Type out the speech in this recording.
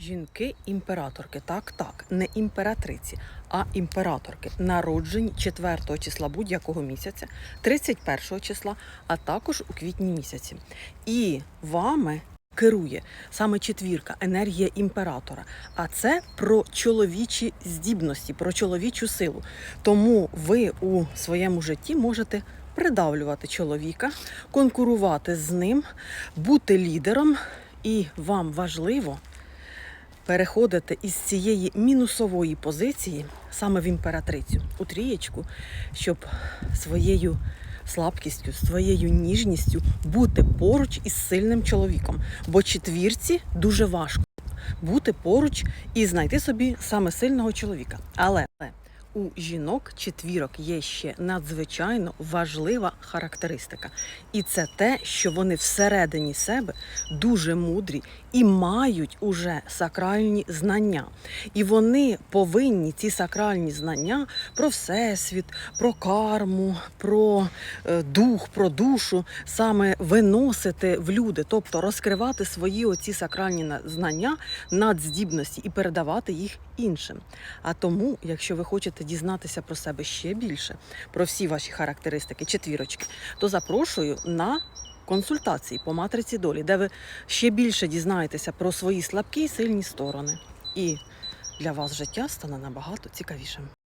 Жінки-імператорки, так, так, не імператриці, а імператорки, народжені 4 числа будь-якого місяця, 31 числа, а також у квітні місяці. І вами керує саме четвірка, енергія імператора. А це про чоловічі здібності, про чоловічу силу. Тому ви у своєму житті можете придавлювати чоловіка, конкурувати з ним, бути лідером, і вам важливо переходити із цієї мінусової позиції саме в імператрицю у трієчку, щоб своєю слабкістю, своєю ніжністю бути поруч із сильним чоловіком. Бо четвірці дуже важко бути поруч і знайти собі саме сильного чоловіка. Але у жінок четвірок є ще надзвичайно важлива характеристика, і це те, що вони всередині себе дуже мудрі і мають уже сакральні знання. І вони повинні ці сакральні знання про всесвіт, про карму, про е, дух, про душу саме виносити в люди, тобто розкривати свої оці сакральні знання, надздібності і передавати їх іншим. А тому, якщо ви хочете дізнатися про себе ще більше, про всі ваші характеристики, четвірочки, то запрошую на консультації по матриці долі, де ви ще більше дізнаєтеся про свої слабкі і сильні сторони. І для вас життя стане набагато цікавішим.